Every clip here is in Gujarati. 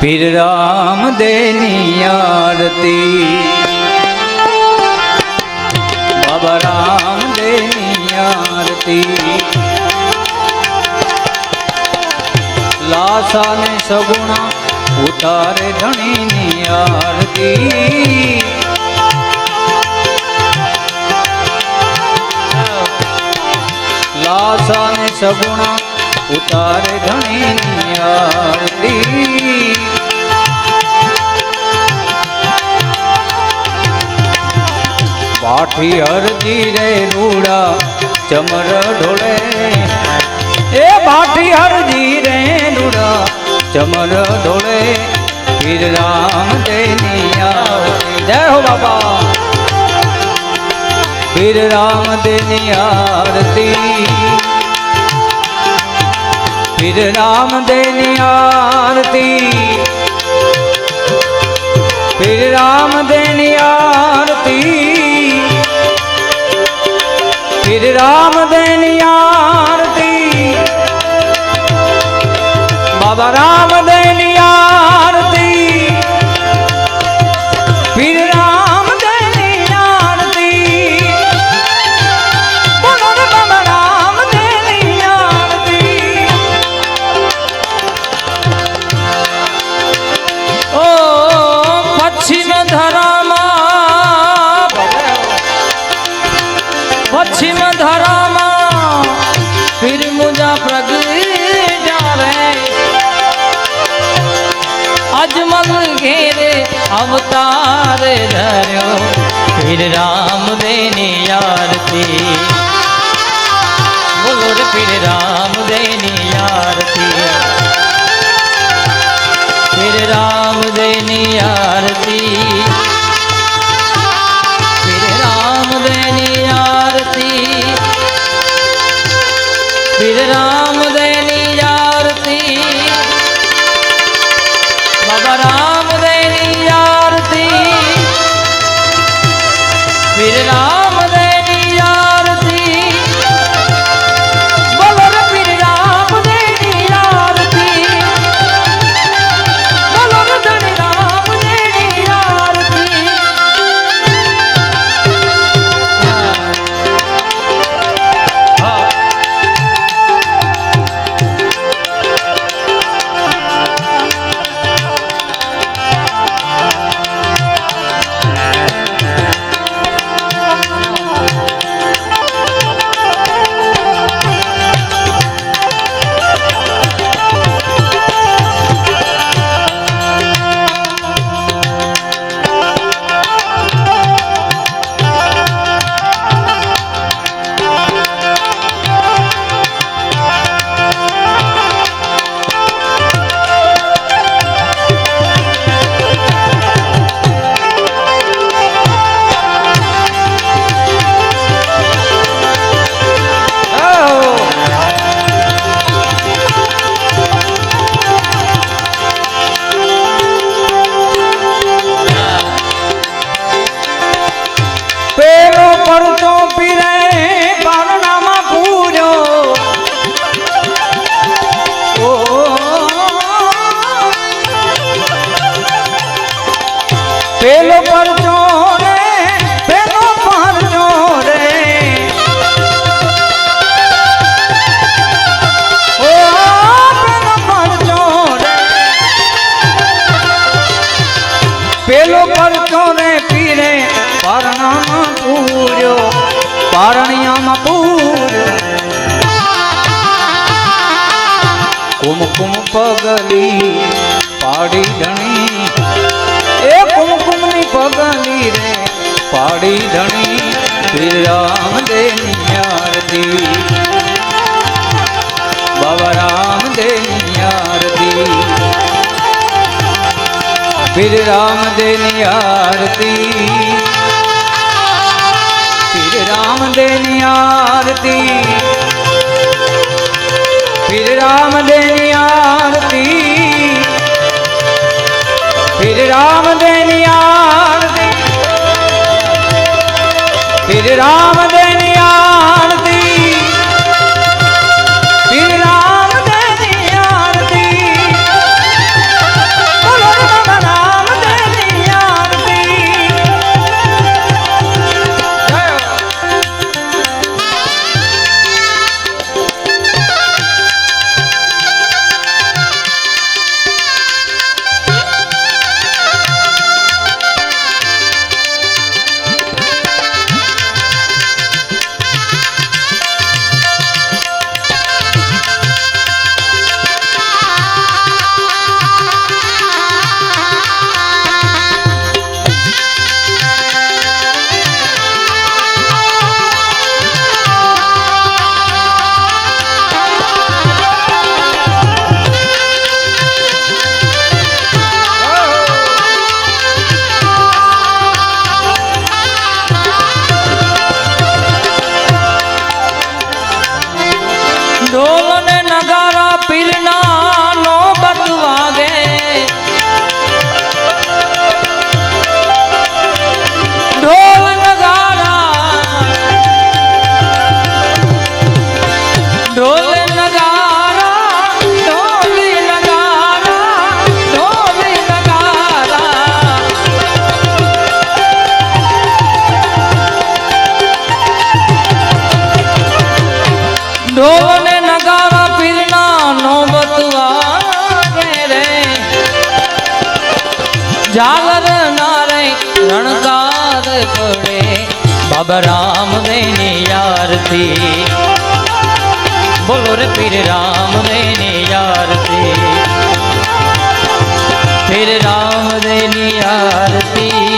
પીર રામ દેની આરતી બાબા રામ દેની આરતી લાસા ને સગુણા ઉતારે ધણીની આરતી લાસા ને સગુણા ઉતારે ધણીની આરતી પાઠી હરજી રે રૂડા, ચમર ઢોળે. એ પાઠી હરજી રે રૂડા, ચમર ઢોળે. વીર રામ દેની આરતી. જય હો બાબા વીર રામ દેની આરતી. વીર રામ દેની આરતી. વીર રામ દેની પીર રામ દેની આરતી બાબા રામ પીર રામ દેની આરતી બોલ પીર રામ દેની આરતી પીર રામ દેની આરતી પીર રામ દેની આરતી પીર રામ પારણિયામાં પૂર. કુમકુમ પગલી પાડી ધણી. એ કુમકુમની પગલી રે પાડી ધણી. શ્રી રામ દેની આરતી. બાબા રામ દેની આરતી. પીર રામ દેની આરતી. રામ દેની આરતી. ફિર રામ દેની આરતી. ફિર રામ દેની આરતી. ફિર રામ ઢોલ ને નગારા પીરના નોબત વાગે ઢોલ નગારા ઢોલ નગારા ઢોલ નગારા ઢોલ નગારા ઢોલ બાબા રામદેવની આરતી. બોલો રે પીર રામદેવની આરતી. પીર રામદેવની આરતી.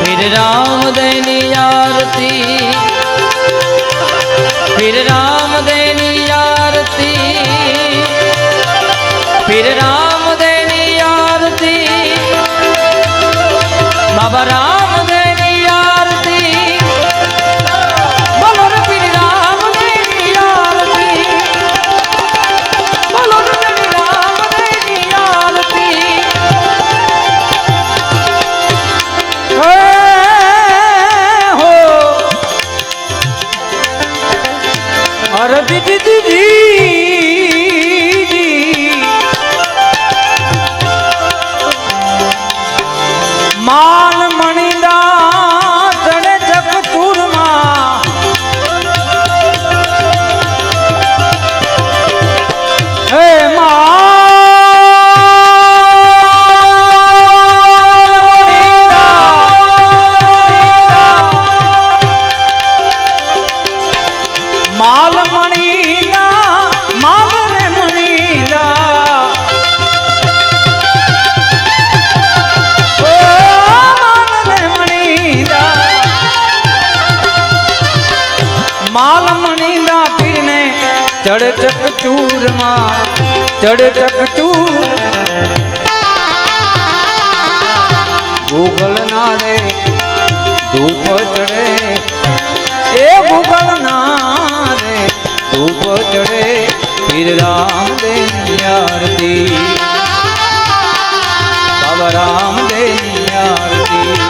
પીર રામદેવની આરતી. પીર રામદેવની આરતી. પીર રામદેવની ચડ ચક ચૂરમાં ચડ ચક ચૂર ભૂગલ ના રે, ધૂપ ચડે. એ ભૂગલ ના રે, ધૂપ ચડે. પીર રામદેવની આરતી. બાબા રામદેવની આરતી.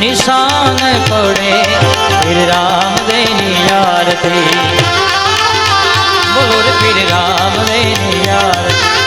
નિશાન પડે. રામ દેની આરતી. બોલો પીર રામદેવની આરતી. બોલો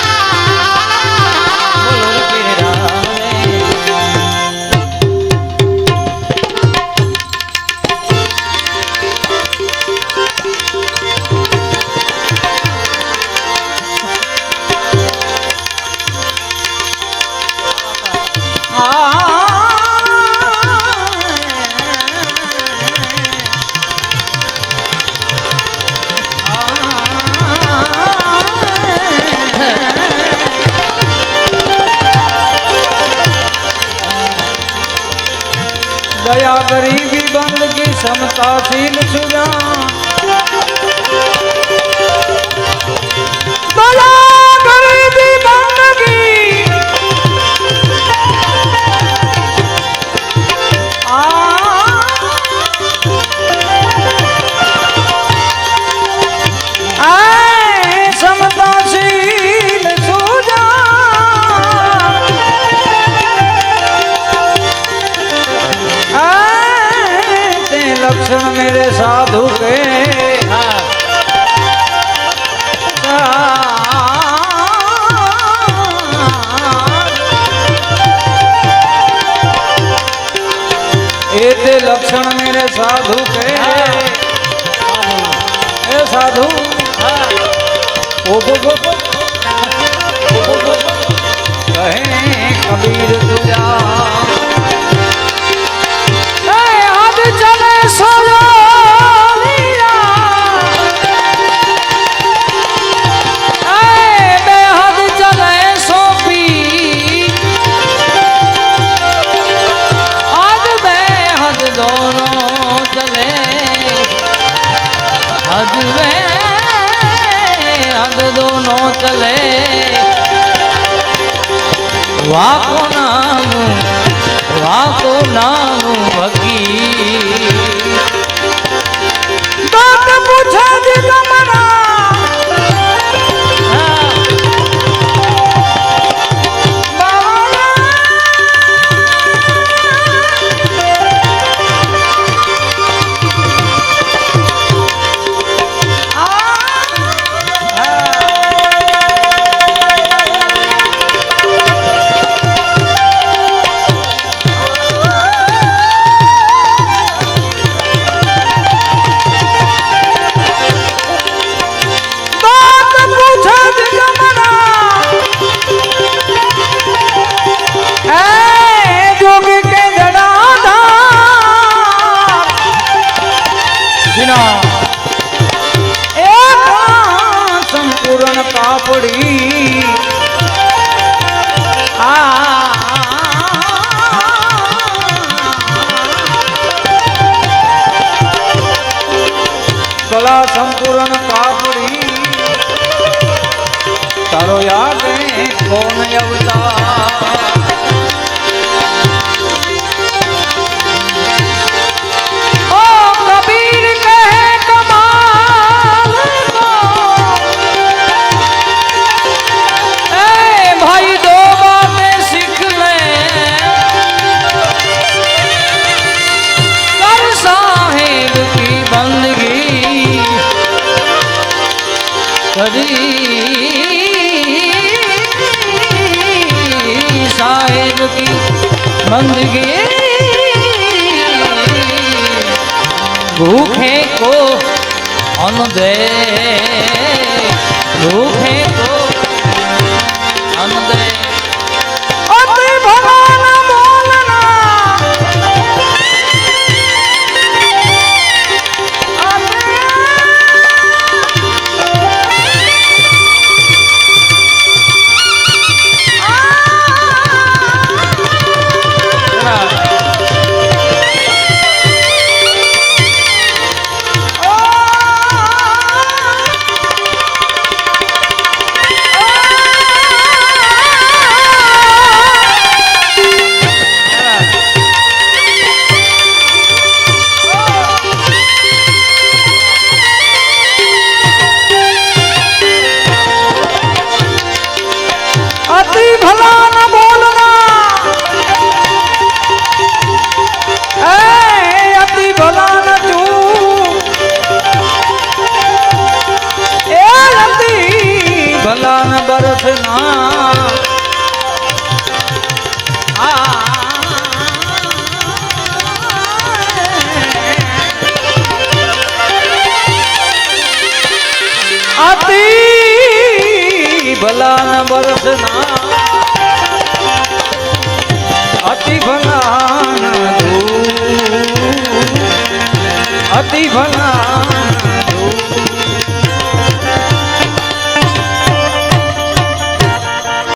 દયા ગરીબી બંદગી ક્ષમતાશીલ સુરા ও ચલે વાકો નામ વાકો નામ ભગી તારો યાદ કોણ અવતાર ઓ કી સાહેબ કી બંદગી ભૂખે કો અન દે ભૂખે કો અન દે ભલા ન બરસના અતિ ભલા અતિ ભલા